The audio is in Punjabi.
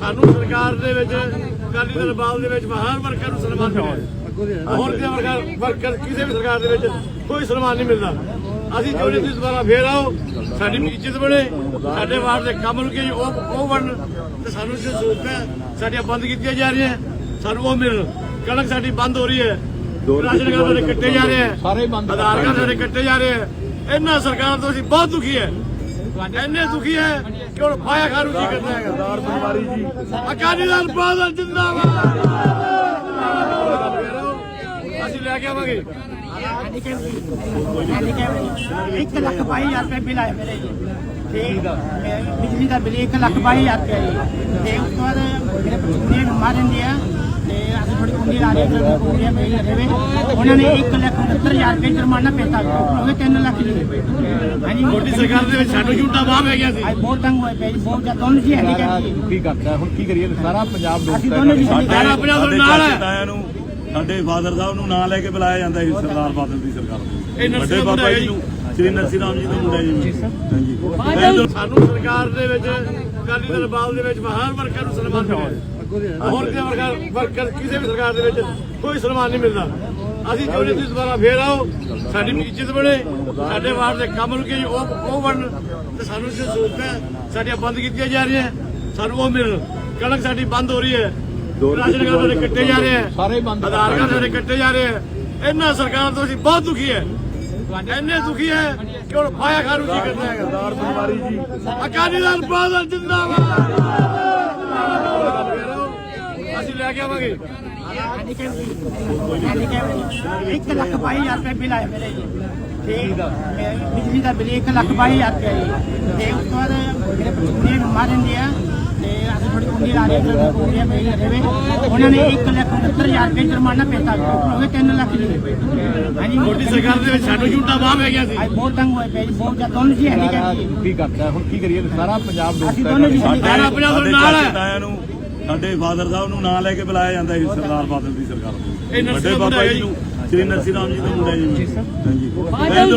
ਸਾਨੂੰ ਸਰਕਾਰ ਦੇ ਵਿੱਚ ਅਕਾਲੀ ਦਲ ਬਾਲ ਦੇ ਵਿੱਚ ਮਹਾਨ ਵਰਕਰ ਨੂੰ ਸਨਮਾਨ ਮਿਲਿਆ। ਹੋਰ ਦੇ ਵਰਕਰ ਵਰਕਰ ਕਿਸੇ ਵੀ ਸਰਕਾਰ ਦੇ ਵਿੱਚ ਕੋਈ ਸਨਮਾਨ ਨਹੀਂ ਮਿਲਦਾ। ਅਸੀਂ ਚਾਹੁੰਦੇ ਤੁਸੀਂ ਦੁਬਾਰਾ ਫੇਰ ਆਓ ਸਾਡੀ ਵੀ ਇੱਜ਼ਤ ਬਣੇ ਸਾਡੇ ਵਾਰਡ ਦੇ ਕੰਮ ਨੂੰ ਕਿ ਉਹ ਉਹ ਬਣਨ। ਤੇ ਸਾਨੂੰ ਜੋ ਸਹੂਲਤਾਂ ਸਾਡੀਆਂ ਬੰਦ ਕੀਤੀਆਂ ਜਾ ਰਹੀਆਂ। ਸਾਨੂੰ ਉਹ ਮਿਲਣ। ਕਣਕ ਸਾਡੀ ਬੰਦ ਹੋ ਰਹੀ ਹੈ। ਰਾਸ਼ਨ ਕਾਰਡ ਸਾਡੇ ਕੱਟੇ ਜਾ ਰਹੇ ਹੈ। ਸਾਰੇ ਬੰਦ ਆਧਾਰ ਕਾਰਡ ਸਾਡੇ ਕੱਟੇ ਜਾ ਰਹੇ ਹੈ। ਇਹਨਾਂ ਸਰਕਾਰ ਤੋਂ ਅਸੀਂ ਬਹੁਤ ਦੁਖੀ ਹੈ। ਇੰਨੇ ਦੁਖੀ ਹੈ ਕਿ ਹੁਣ ਪਾਇਆ ਖਾਰੂ ਜੀ ਕਰਦਾ ਹੈਗਾ। ਸਰਦਾਰ ਬਨਵਾਰੀ ਜੀ। ਅਕਾਲੀ ਦਲ ਬਾਦਲ ਜਿੰਦਾਬਾਦ। ਅਸੀਂ ਲੈ ਕੇ ਆਵਾਂਗੇ। ਇੱਕ ਲੱਖ ਬਾਈ ਹਜ਼ਾਰ ਰੁਪਏ ਬਿੱਲ ਆਇਆ ਮੇਰੇ ਜੀ। ਤੇ ਮੈਂ ਬਿਜਲੀ ਦਾ ਬਿੱਲ ਇੱਕ ਲੱਖ ਬਾਈ ਹਜ਼ਾਰ ਰੁਪਏ ਜੀ। ਤੇ ਉਸ ਤੋਂ ਬਾਅਦ ਮੇਰੇ ਪਤਨੀ ਨੂੰ ਮਾਰ ਦਿੰਦੀ ਆ ਤੇ ਅਸੀਂ ਥੋੜੀ ਕੁੰਡੀ ਲਾ ਰਹੀ ਤੇ ਕੁੰਡੀਆਂ ਪਈ ਲੱਗੇ ਵੇ ਉਹਨਾਂ ਨੇ 1 ਲੱਖ 69000 ਰੁਪਏ ਜੁਰਮਾਨਾ ਹੋ ਗਏ 3 ਲੱਖ ਜੀ ਹਾਂਜੀ। ਮੋਦੀ ਸਰਕਾਰ ਦੇ ਵਿੱਚ ਸਾਨੂੰ ਝੂਠਾ ਬਾਹ ਪੈ ਗਿਆ ਸੀ ਬਹੁਤ ਤੰਗ ਹੋਏ ਪਏ ਬਹੁਤ ਜ਼ਿਆਦਾ ਦੋਨੋਂ ਜੀ ਹੈਂਡੀਕੈਪ ਜੀ। ਕੀ ਕਰਦਾ ਹੁਣ ਕੀ ਕਰੀਏ ਸਾਰਾ ਪੰਜਾਬ ਡੁੱਬ ਅਸੀਂ ਦੋਨੋਂ ਜੀ ਸਾਡਾ ਪੰਜਾਬ ਸਾਡੇ ਨਾਲ ਹੈ। ਸਾਡੇ ਫਾਦਰ ਸਾਹਿਬ ਨੂੰ ਨਾਂ ਲੈ ਕੇ ਬੁਲਾਇਆ ਜਾਂਦਾ ਸੀ ਸਰਦਾਰ ਬਾਦਲ ਦੀ ਸਰਕਾਰ ਵੱਡੇ ਦਾ ਮੁੰਡਾ ਬਾਬਾ ਜੀ ਨੂੰ ਸ੍ਰੀ ਨਰਸਿੰਘ ਰਾਮ ਜੀ ਦਾ ਮੁੰਡਾ ਜੀ। ਹਾਂਜੀ। ਸਾਨੂੰ ਸਰਕਾਰ ਦੇ ਵਿੱਚ ਅਕਾਲੀ ਦਲ ਬਾਲ ਦੇ ਵਿੱਚ ਮਹਾਨ ਵਰਕਰ ਨੂੰ ਸਨਮਾਨ ਮਿਲਿਆ ਹੋਰ ਦੇ ਵਰਕਰ ਵਰਕਰ ਕਿਸੇ ਵੀ ਸਰਕਾਰ ਦੇ ਵਿੱਚ ਕੋਈ ਸਨਮਾਨ ਨਹੀਂ ਮਿਲਦਾ। ਅਸੀਂ ਚਾਹੁੰਦੇ ਤੁਸੀਂ ਦੁਬਾਰਾ ਫੇਰ ਆਓ ਸਾਡੀ ਇੱਜ਼ਤ ਬਣੇ ਸਾਡੇ ਵਾਰਡ ਦੇ ਕੰਮ ਨੂੰ ਕਿ ਉਹ ਉਹ ਬਣਨ। ਤੇ ਸਾਨੂੰ ਜੋ ਸਹੂਲਤਾਂ ਸਾਡੀਆਂ ਬੰਦ ਕੀਤੀਆਂ ਜਾ ਰਹੀਆਂ। ਸਾਨੂੰ ਉਹ ਮਿਲਣ ਕਣਕ ਸਾਡੀ ਬੰਦ ਹੋ ਰਹੀ ਹੈ। ਰਾਸ਼ਨ ਕਾਰਡ ਸਾਡੇ ਕੱਟੇ ਜਾ ਰਹੇ ਹੈ। ਸਾਰੇ ਬੰਦ ਆਧਾਰ ਕਾਰਡ ਸਾਡੇ ਕੱਟੇ ਜਾ ਰਹੇ ਹੈ। ਇਹਨਾਂ ਸਰਕਾਰ ਤੋਂ ਅਸੀਂ ਬਹੁਤ ਦੁਖੀ ਹੈ। ਇੰਨੇ ਦੁਖੀ ਹੈ ਕਿ ਹੁਣ ਪਾਇਆ ਖਾਰੂ ਜੀ ਕਰਦਾ ਹੈਗਾ। ਸਰਦਾਰ ਬਨਵਾਰੀ ਜੀ। ਅਕਾਲੀ ਦਲ ਬਾਦਲ ਜਿੰਦਾਬਾਦ। ਲੈ ਕੇ ਆਵਾਂਗੇ। ਇੱਕ ਲੱਖ ਬਾਈ ਹਜ਼ਾਰ ਰੁਪਏ ਬਿੱਲ ਆਇਆ ਮੇਰੇ ਜੀ। ਤੇ ਬਿਜਲੀ ਦਾ ਬਿੱਲ ਇੱਕ ਲੱਖ ਬਾਈ ਹਜ਼ਾਰ ਰੁਪਏ ਜੀ। ਤੇ ਉਸ ਤੋਂ ਬਾਅਦ ਮੇਰੇ ਪਤਨੀ ਨੂੰ ਮਾਰ ਦਿੰਦੀ ਆ। ਤੇ ਅਸੀਂ ਥੋੜੀ ਕੁੰਡੀ ਲਾ ਰਹੀ ਤੇ ਕੁੰਡੀਆਂ ਪਈ ਲੱਗੇ ਵੇ। ਉਹਨਾਂ ਨੇ 1 ਲੱਖ 69000 ਰੁਪਏ ਜੁਰਮਾਨਾ ਪੈਸਾ ਹੋ ਗਏ 3 ਲੱਖ ਜੀ। ਹਾਂਜੀ ਮੋਦੀ ਸਰਕਾਰ ਦੇ ਵਿੱਚ ਸਾਨੂੰ ਝੂਠਾ ਬਾਹ ਪੈ ਗਿਆ ਸੀ। ਅੱਜ ਬਹੁਤ ਤੰਗ ਹੋਏ ਪਏ ਜੀ ਬਹੁਤ ਜ਼ਿਆਦਾ ਦੋਨੋਂ ਜੀ ਕੀ ਕਰਦਾ ਹੁਣ ਕੀ ਕਰੀਏ? ਸਾਰਾ ਪੰਜਾਬ ਸਾਡਾ ਨਾਲ ਹੈ। ਸਾਡੇ ਫਾਦਰ ਸਾਹਿਬ ਨੂੰ ਨਾਂ ਲੈ ਕੇ ਬੁਲਾਇਆ ਜਾਂਦਾ ਸੀ ਸਰਦਾਰ ਬਾਦਲ ਦੀ ਸਰਕਾਰ ਨੂੰ। ਵੱਡੇ ਦਾ ਮੁੰਡਾ ਬਾਬਾ ਹੈ ਜੀ ਜੀ। ਨੂੰ ਸ੍ਰੀ ਨਰਸਿੰਘ ਰਾਮ ਜੀ ਦਾ ਮੁੰਡਾ ਜੀ। ਹਾਂਜੀ।